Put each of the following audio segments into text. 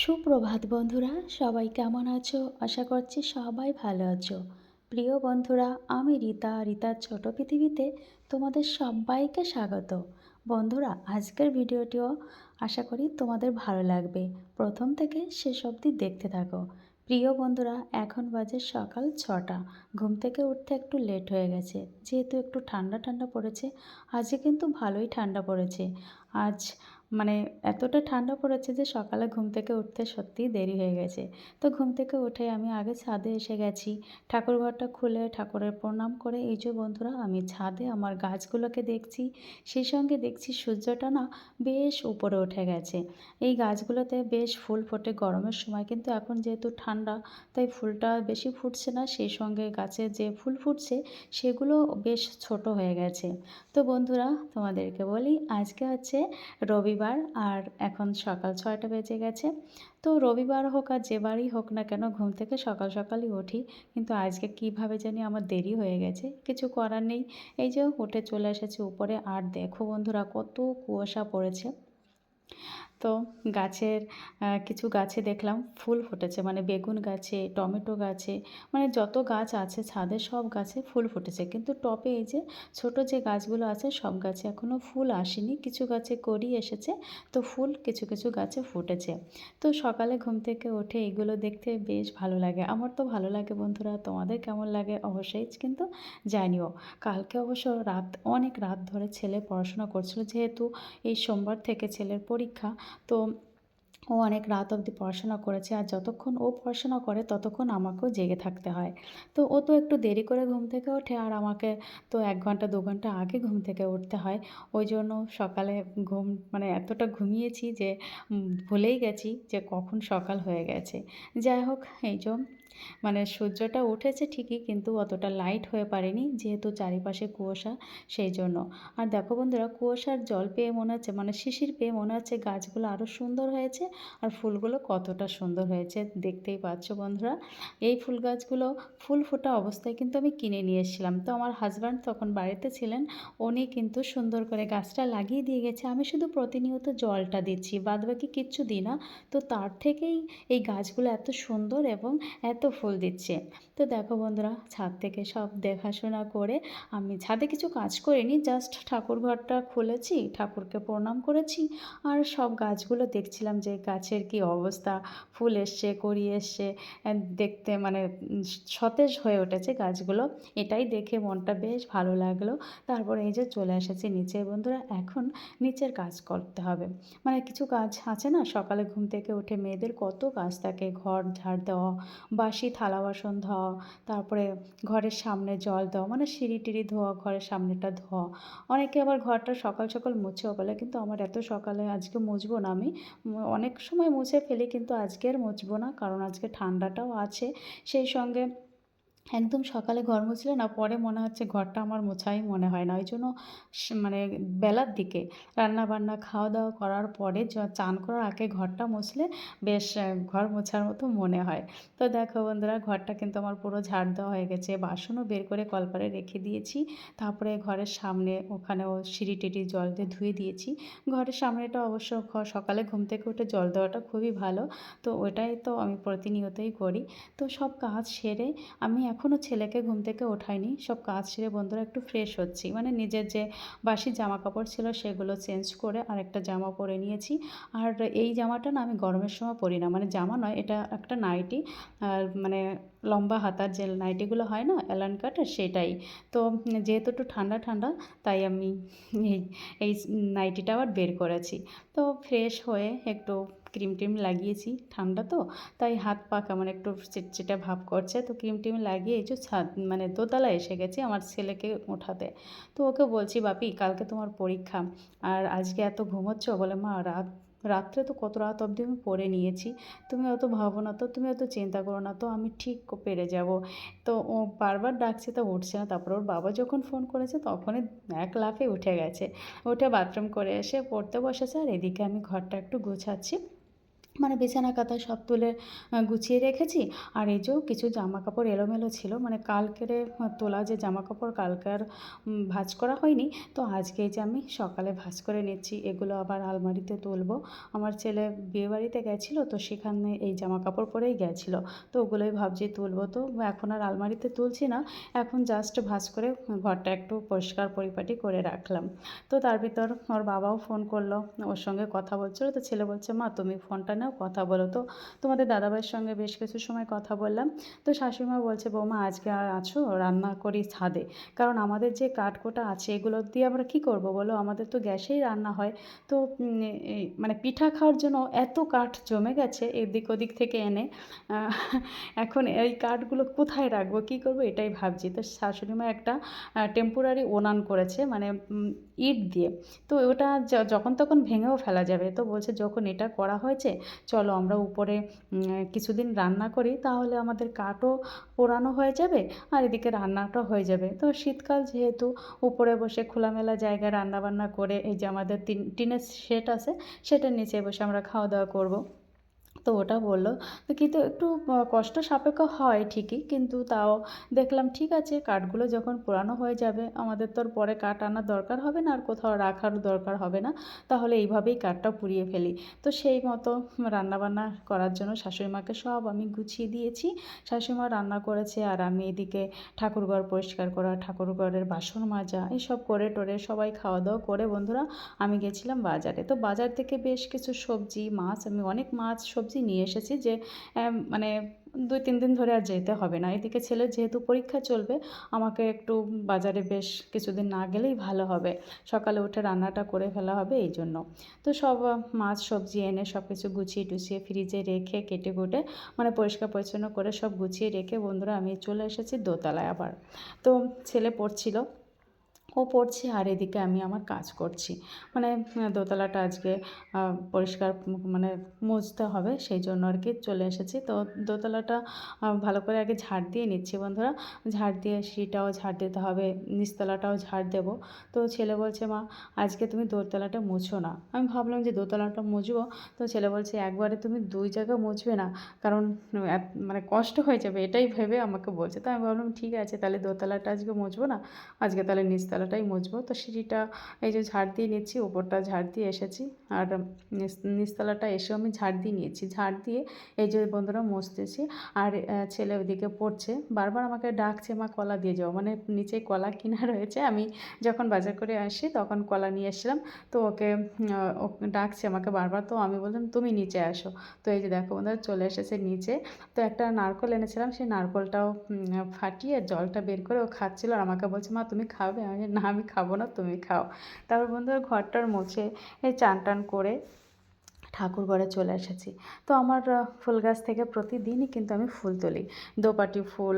সুপ্রভাত বন্ধুরা, সবাই কেমন আছো? আশা করছি সবাই ভালো আছো। প্রিয় বন্ধুরা, আমি রীতা, রীতার ছোট পৃথিবীতে তোমাদের সবাইকে স্বাগত। বন্ধুরা, আজকের ভিডিওটিও আশা করি তোমাদের ভালো লাগবে। প্রথম থেকে শেষ অবধি দেখতে থাকো। প্রিয় বন্ধুরা, এখন বাজে সকাল ছটা। ঘুম থেকে উঠতে একটু লেট হয়ে গেছে। যেহেতু একটু ঠান্ডা ঠান্ডা পড়েছে, আজকে কিন্তু ভালোই ঠান্ডা পড়েছে। আজ মানে এতটা ঠান্ডা পড়েছে যে সকালে ঘুম থেকে উঠতে সত্যিই দেরি হয়ে গেছে। তো ঘুম থেকে উঠে আমি আগে ছাদে এসে গেছি। ঠাকুরঘরটা খুলে ঠাকুরের প্রণাম করে এই যে বন্ধুরা, আমি ছাদে আমার গাছগুলোকে দেখছি। সেই সঙ্গে দেখছি সূর্যটা না বেশ উপরে উঠে গেছে। এই গাছগুলোতে বেশ ফুল ফোটে গরমের সময়, কিন্তু এখন যেহেতু ঠান্ডা, তাই ফুলটা বেশি ফুটছে না। সেই সঙ্গে গাছে যে ফুল ফুটছে, সেগুলো বেশ ছোট হয়ে গেছে। তো বন্ধুরা, তোমাদেরকে বলি, আজকে হচ্ছে রবিবার। আর এখন সকাল ছয়টা বেজে গেছে। তো রবিবার হোক আর যে বারই হোক না কেন ঘুম থেকে সকাল সকালই উঠি। কিন্তু আজকে কীভাবে জানি আমার দেরি হয়ে গেছে। কিছু করার নেই। এই যে উঠে চলে এসেছি উপরে। আর দেখো বন্ধুরা কত কুয়াশা পড়েছে। তো গাছের কিছু গাছে দেখলাম ফুল ফুটেছে মানে বেগুন গাছে, টমেটো গাছে মানে যত গাছ আছে, ছাদে সব গাছে ফুল ফুটেছে। কিন্তু টপে এই যে ছোট যে গাছগুলো আছে, সব গাছে এখনও ফুল আসেনি। কিছু গাছে করি এসেছে, তো ফুল কিছু কিছু গাছে ফুটেছে। তো সকালে ঘুম থেকে উঠে এগুলো দেখতে বেশ ভালো লাগে। আমার তো ভালো লাগে বন্ধুরা, তোমাদের কেমন লাগে অবশ্যই কিন্তু জানিও। কালকে অবশ্য রাত, অনেক রাত ধরে ছেলে পড়াশোনা করছিল, যেহেতু এই সোমবার থেকে ছেলের পরীক্ষা তো ও অনেক রাত অবধি পড়াশোনা করেছে আর যতক্ষণ ও পড়াশোনা করে ততক্ষণ আমাকেও জেগে থাকতে হয়। তো ও তো একটু দেরি করে ঘুম থেকে ওঠে আর আমাকে তো এক ঘণ্টা, দু ঘণ্টা আগে ঘুম থেকে উঠতে হয়। ওই জন্য সকালে ঘুম মানে এতটা ঘুমিয়েছি যে ভুলেই গেছি যে কখন সকাল হয়ে গেছে। যাই হোক, এই জন্য মানে সূর্যটা উঠেছে ঠিকই কিন্তু অতটা লাইট হয়ে পারেনি যেহেতু চারিপাশে কুয়াশা সেই জন্য। আর দেখো বন্ধুরা, কুয়াশার জল পেয়ে মনে হচ্ছে মানে শিশির পেয়ে মনে হচ্ছে গাছগুলো আরও সুন্দর হয়েছে আর ফুলগুলো কতটা সুন্দর হয়েছে দেখতেই পাচ্ছ বন্ধুরা। এই ফুল গাছগুলো ফুল ফোটা অবস্থায় কিন্তু আমি কিনে নিয়ে এসেছিলাম। তো আমার হাজব্যান্ড তখন বাড়িতে ছিলেন, উনি কিন্তু সুন্দর করে গাছটা লাগিয়ে দিয়ে গেছে। আমি শুধু প্রতিনিয়ত জলটা দিচ্ছি, বাদবাকি কিচ্ছু দিই না। তো তার থেকেই এই গাছগুলো এত সুন্দর এবং এত ফুল দিচ্ছে। তো দেখো বন্ধুরা, ছাদ থেকে সব দেখাশোনা করে আমি ছাদে কিছু কাজ করিনি জাস্ট ঠাকুর ঘরটা খুলেছি, ঠাকুরকে প্রণাম করেছি আর সব গাছগুলো দেখছিলাম যে গাছের কি অবস্থা, ফুল এসছে, কড়ি এসছে দেখতে মানে সতেজ হয়ে উঠেছে গাছগুলো। এটাই দেখে মনটা বেশ ভালো লাগল। তারপরে এই যে চলে এসেছি নিচে বন্ধুরা, এখন নিচের কাজ করতে হবে। মানে কিছু কাজ আছে না, সকালে ঘুম থেকে উঠে মেয়েদের কত কাজ থাকে, ঘর ঝাড় দেওয়া বাসি বাসি থালা বাসন ধোয়া তারপরে ঘরের সামনে জল দেওয়া মানে সিঁড়ি টিড়ি ধোয়া, ঘরের সামনেটা ধোয়া। অনেকে আবার ঘরটা সকাল সকাল মুছেও বলে, কিন্তু আমার এত সকালে আজকে মুছবো না আমি। অনেক সময় মুছে ফেলি, কিন্তু আজকে আর মুছবো না, কারণ আজকে ঠান্ডাটাও আছে। সেই সঙ্গে একদম সকালে ঘর মুছলে না, পরে মনে হচ্ছে ঘরটা আমার মোছাই মনে হয় না। ওই জন্য মানে বেলার দিকে রান্না বান্না খাওয়া দাওয়া করার পরে চান করার আগে ঘরটা মুছলে বেশ ঘর মোছার মতো মনে হয়। তো দেখো বন্ধুরা, ঘরটা কিন্তু আমার পুরো ঝাড় দেওয়া হয়ে গেছে। বাসনও বের করে কলপারে রেখে দিয়েছি। তারপরে ঘরের সামনে ওখানেও সিঁড়ি টিড়ি জল দিয়ে ধুয়ে দিয়েছি। ঘরের সামনেটা অবশ্য সকালে ঘুম থেকে উঠে জল দেওয়াটা খুবই ভালো। তো ওটাই তো আমি প্রতিনিয়তই করি। তো সব কাজ সেরে আমি এখনও ছেলেকে ঘুম থেকে ওঠাইনি সব কাজ সেরে বন্ধুরা একটু ফ্রেশ হচ্ছি। মানে নিজের যে বাসি জামা কাপড় ছিল সেগুলো চেঞ্জ করে আর একটা জামা পরে নিয়েছি। আর এই জামাটা না আমি গরমের সময় পরি না। মানে জামা নয়, এটা একটা নাইটি। আর মানে লম্বা হাতার যে নাইটিগুলো হয় না অ্যালান কাটার সেটাই। তো যেহেতু একটু ঠান্ডা ঠান্ডা, তাই আমি এই এই নাইটিটা আবার বের করেছি। তো ফ্রেশ হয়ে একটু ক্রিম টিম লাগিয়েছি ঠান্ডা তো, তাই হাত পা কেমন একটু চিটচিটে ভাব করছে। তো ক্রিম টিম লাগিয়ে এই যে ছাদ মানে দোতলা এসে গেছি আমার ছেলেকে ওঠাতে। তো ওকে বলছি, বাপি, কালকে তোমার পরীক্ষা আর আজকে এত ঘুমোচ্ছ? বলে, মা, রাত, রাত্রে তো কত রাত অবধি আমি পড়ে নিয়েছি। তুমি অত ভাবো না তো, তুমি অত চিন্তা করো না তো, আমি ঠিক পেরে যাব। তো ও বারবার ডাকছে, তো উঠছে না। তারপর ওর বাবা যখন ফোন করেছে, তখনই এক লাফে উঠে গেছে। উঠে বাথরুম করে এসে পড়তে বসেছে আর এদিকে আমি ঘরটা একটু গোছাচ্ছি। মানে বিছানা কাঁথা সব তুলে গুছিয়ে রেখেছি। আর এই যে কিছু জামা কাপড় এলোমেলো ছিল মানে কালকের তোলা যে জামা কাপড় কালকে আর ভাঁজ করা হয়নি। তো আজকে যে আমি সকালে ভাঁজ করে নিচ্ছি, এগুলো আবার আলমারিতে তুলবো। আমার ছেলে বিয়েবাড়িতে গেছিল, তো সেখানে এই জামা কাপড় পরেই গেছিল। তো ওগুলোই ভাবছি তুলবো। তো এখন আর আলমারিতে তুলছি না, এখন জাস্ট ভাঁজ করে ঘরটা একটু পরিষ্কার পরিপাটি করে রাখলাম। তো তার ভিতর ওর বাবাও ফোন করল, ওর সঙ্গে কথা বলছিলো। তো ছেলে বলছে, মা, তুমি ফোনটা নাও, কথা বলো। তো তোমাদের দাদাভাইয়ের সঙ্গে বেশ কিছু সময় কথা বললাম। তো শাশুড়িমা বলছে, বৌমা, আজকে আর আছো? রান্না করি ছাদে। কারণ আমাদের যে কাঠকোটা আছে, এগুলো দিয়ে আমরা কী করব বলো? আমাদের তো গ্যাসেই রান্না হয়। তো মানে পিঠা খাওয়ার জন্য এত কাঠ জমে গেছে, এদিক ওদিক থেকে এনে এখন এই কাঠগুলো কোথায় রাখব, কী করব এটাই ভাবছি। তো শাশুড়িমা একটা টেম্পোরারি ওনান করেছে মানে ইট দিয়ে। তো ওটা যখন তখন ভেঙেও ফেলা যাবে। তো বলছে, যখন এটা করা হয়েছে চলো আমরা উপরে কিছুদিন রান্না করি, তাহলে আমাদের কাঠও পোড়ানো হয়ে যাবে আর এদিকে রান্নাটাও হয়ে যাবে। তো শীতকাল যেহেতু উপরে বসে খোলামেলা জায়গায় রান্নাবান্না করে, এই যে আমাদের টিনের সেট আছে, সেটার নিচে বসে আমরা খাওয়া দাওয়া করব। তো ওটা বলল তো কিন্তু একটু কষ্ট সাপেক্ষ হয় ঠিকই কিন্তু তাও দেখলাম ঠিক আছে কাঠগুলো যখন পুরানো হয়ে যাবে আমাদের তো আর পরে কাঠ আনার দরকার হবে না আর কোথাও রাখার দরকার হবে না, তাহলে এইভাবেই কাঠটা পুড়িয়ে ফেলি। তো সেই মতো রান্নাবান্না করার জন্য শাশুড়িমাকে সব আমি গুছিয়ে দিয়েছি শাশুড়িমা রান্না করেছে আর আমি এদিকে ঠাকুরঘর পরিষ্কার করা, ঠাকুরঘরের বাসন মাজা এইসব করে টোরে সবাই খাওয়া দাওয়া করে বন্ধুরা আমি গেছিলাম বাজারে। তো বাজার থেকে বেশ কিছু সবজি, মাছ, আমি অনেক মাছ সবজি সবজি নিয়ে এসেছি যে মানে দুই, তিন দিন ধরে আর যেতে হবে না। এদিকে ছেলের যেহেতু পরীক্ষা চলবে, আমাকে একটু বাজারে বেশ কিছুদিন না গেলেই ভালো হবে। সকালে উঠে রান্নাটা করে ফেলা হবে এই জন্য। তো সব মাছ, সবজি এনে সব কিছু গুছিয়ে টুছিয়ে ফ্রিজে রেখে কেটে কুটে মানে পরিষ্কার পরিচ্ছন্ন করে সব গুছিয়ে রেখে বন্ধুরা আমি চলে এসেছি দোতলায় আবার। তো ছেলে পড়ছিল ও পড়ছে আর এদিকে আমি আমার কাজ করছি। মানে দোতলাটা আজকে পরিষ্কার মানে মুছতে হবে, সেই জন্য আর কি চলে এসেছি। তো দোতলাটা ভালো করে আগে ঝাড় দিয়ে নিচ্ছি বন্ধুরা। ঝাড় দিয়ে সিটাও ঝাড় দিতে হবে, নিচতলাটাও ঝাড় দেব। তো ছেলে বলছে, মা, আজকে তুমি দোতলাটা মুছো না। আমি ভাবলাম যে দোতলাটা মুছবো, তো ছেলে বলছে, একবারে তুমি দুই জায়গা মুছবে না, কারণ মানে কষ্ট হয়ে যাবে। এটাই ভেবে আমাকে বলছে। তো আমি ভাবলাম, ঠিক আছে, তাহলে দোতলাটা আজকে মুছবো না, আজকে তাহলে নিচতলা তলাটাই মুছবো। তো সিঁড়িটা এই যে ঝাড় দিয়ে নিচ্ছি, ওপরটা ঝাড় দিয়ে এসেছি। আর নিচতলাটা এসেও আমি ঝাড় দিয়ে নিয়েছি। ঝাড় দিয়ে এই যে বন্ধুরা মুছতেছি। আর ছেলে ওইদিকে পড়ছে। বারবার আমাকে ডাকছে, মা, কলা দিয়ে যাও। মানে নিচে কলা কিনা রয়েছে। আমি যখন বাজার করে আসি, তখন কলা নিয়ে এসেছিলাম তো ওকে ডাকছে আমাকে বারবার। তো আমি বললাম, তুমি নিচে আসো। তো এই যে দেখো বন্ধুরা চলে এসেছে নিচে। তো একটা নারকল এনেছিলাম। সেই নারকলটাও ফাটিয়ে জলটা বের করে ও খাচ্ছিল। আর আমাকে বলছে, মা, তুমি খাবে? আমি না, আমি খাব না, তুমি খাও। তারপর বন্ধুরা ঘরটার মুছে চান টান করে ঠাকুর ঘরে চলে এসেছি। তো আমার ফুল গাছ থেকে প্রতিদিনই কিন্তু আমি ফুল তুলি। দোপাটি ফুল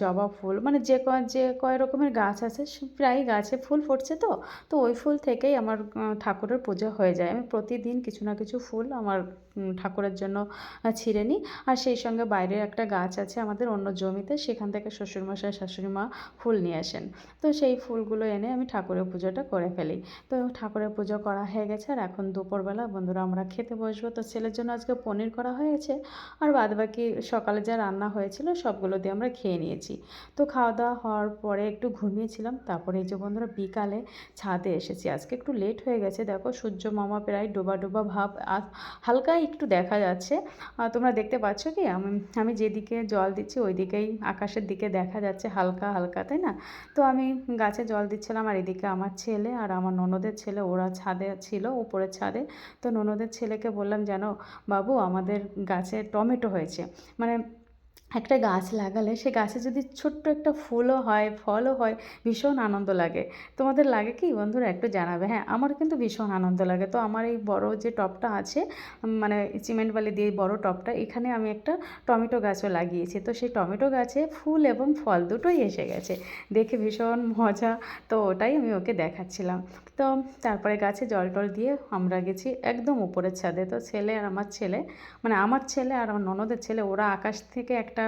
জবা ফুল মানে যে কয় যে কয় রকমের গাছ আছে প্রায় গাছে ফুল ফুটছে তো। তো ওই ফুল থেকেই আমার ঠাকুরের পুজো হয়ে যায়। আমি প্রতিদিন কিছু না কিছু ফুল আমার ঠাকুরের জন্য ছিঁড়ে নিই। আর সেই সঙ্গে বাইরে একটা গাছ আছে আমাদের অন্য জমিতে, সেখান থেকে শ্বশুরমশাই শাশুড়ি মা ফুল নিয়ে আসেন। তো সেই ফুলগুলো এনে আমি ঠাকুরের পুজোটা করে ফেলি। তো ঠাকুরের পুজো করা হয়ে গেছে আর এখন দুপুরবেলা বন্ধুরা আমরা খেতে বসবো। তো ছেলের জন্য আজকে পনির করা হয়েছে আর বাদ বাকি সকালে যা রান্না হয়েছিল সবগুলো দিয়ে আমরা খেয়ে নিয়েছি। তো খাওয়া দাওয়া হওয়ার পরে একটু ঘুমিয়েছিলাম, তারপরে এই যে বন্ধুরা বিকালে ছাদে এসেছি। আজকে একটু লেট হয়ে গেছে, দেখো সূর্য মামা প্রায় ডোবা ডোবা ভাব হালকা একটু দেখা যাচ্ছে। তোমরা দেখতে পাচ্ছ কি? আমি আমি যেদিকে জল দিচ্ছি ওই দিকেই আকাশের দিকে দেখা যাচ্ছে হালকা হালকা, তাই না? তো আমি গাছে জল দিচ্ছিলাম আর এদিকে আমার ছেলে আর আমার ননদের ছেলে, ওরা ছাদে ছিল উপরের ছাদে। তো ননদের ছেলেকে বললাম যেন বাবু, আমাদের গাছে টমেটো হয়েছে। মানে একটা গাছ লাগালে সে গাছে যদি ছোট্ট একটা ফুলও হয়, ফলও হয়, ভীষণ আনন্দ লাগে। তোমাদের লাগে কি বন্ধুরা একটু জানাবে? হ্যাঁ আমার কিন্তু ভীষণ আনন্দ লাগে। তো আমার এই বড় যে টপটা আছে মানে সিমেন্ট বালি দিয়ে বড় টপটা, এখানে আমি একটা টমেটো গাছও লাগিয়েছি। তো সেই টমেটো গাছে ফুল এবং ফল দুটোই এসে গেছে। দেখে ভীষণ মজা। তো ওটাই আমি ওকে দেখাচ্ছিলাম। তো তারপরে গাছে জল টল দিয়ে আমরা গেছি একদম উপরের ছাদে। তো ছেলে আর আমার ছেলে মানে আমার ছেলে আর আমার ননদের ছেলে, ওরা আকাশ থেকে একটা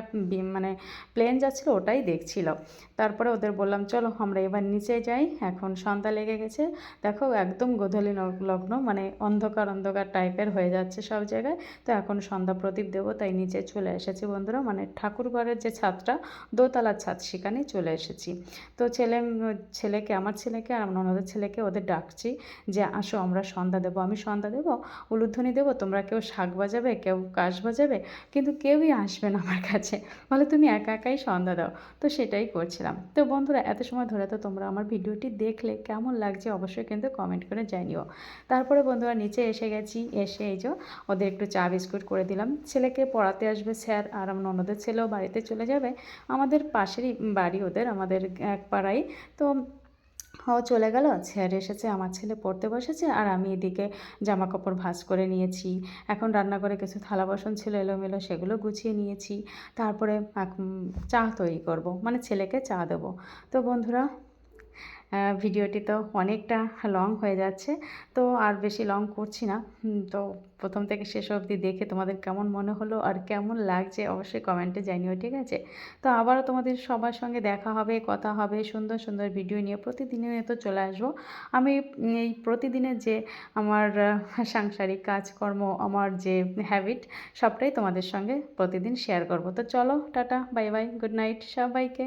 মানে প্লেন যাচ্ছিল, ওটাই দেখছিল। তারপরে ওদের বললাম, চলো, আমরা এবার নিচে যাই। এখন সন্ধ্যা লেগে গেছে। দেখো, একদম গোধূলি লগ্ন মানে অন্ধকার অন্ধকার টাইপের হয়ে যাচ্ছে সব জায়গায়। তো এখন সন্ধ্যা প্রদীপ দেবো, তাই নিচে চলে এসেছি বন্ধুরা। মানে ঠাকুর ঘরের যে ছাদটা, দোতলার ছাদ, সেখানে চলে এসেছি। তো ছেলে, ছেলেকে, আমার ছেলেকে আর আমার ননদের ছেলেকে ওদের ডাকছি যে, আসো, আমরা সন্ধ্যা দেবো। আমি সন্ধ্যা দেবো, উলুধ্বনি দেবো, তোমরা কেউ শাক বাজাবে, কেউ কাশ বাজাবে, কিন্তু কেউই আসবে না আমার কাছে। বলে, তুমি একা একাই সন্ধ্যা দাও। তো সেটাই করছিলাম। তো বন্ধুরা, এত সময় ধরে তো তোমরা আমার ভিডিওটি দেখলে কেমন লাগছে অবশ্যই কিন্তু কমেন্ট করে জানিও। তারপরে বন্ধুরা, নিচে এসে গেছি। এসে এই যে ওদের একটু চা বিস্কুট করে দিলাম। ছেলেকে পড়াতে আসবে স্যার আর আমার ননদের ছেলেও বাড়িতে চলে যাবে। আমাদের পাশেরই বাড়ি ওদের, আমাদের এক পাড়ায়। তো ও চলে গেল ছেড়ে এসেছে, আমার ছেলে পড়তে বসেছে, আর আমি এদিকে জামা কাপড় ভাঁজ করে নিয়েছি। এখন রান্নাঘরে কিছু থালা বাসন ছিল, এলোমেলো সেগুলো গুছিয়ে নিয়েছি। তারপরে চা তৈরি করব মানে ছেলেকে চা দেবো। তো বন্ধুরা ভিডিওটি তো অনেকটা লং হয়ে যাচ্ছে, তো আর বেশি লং করছি না। তো প্রথম থেকে শেষ অবধি দেখে তোমাদের কেমন মনে হলো আর কেমন লাগছে অবশ্যই কমেন্টে জানিও, ঠিক আছে? তো আবারও তোমাদের সবার সঙ্গে দেখা হবে, কথা হবে, সুন্দর সুন্দর ভিডিও নিয়ে প্রতিদিনের তো চলে আসব। আমি এই প্রতিদিনের যে আমার সাংসারিক কাজকর্ম, আমার যে হ্যাবিট সবটাই তোমাদের সঙ্গে প্রতিদিন শেয়ার করব। তো চলো, tata bye bye good night সবাইকে।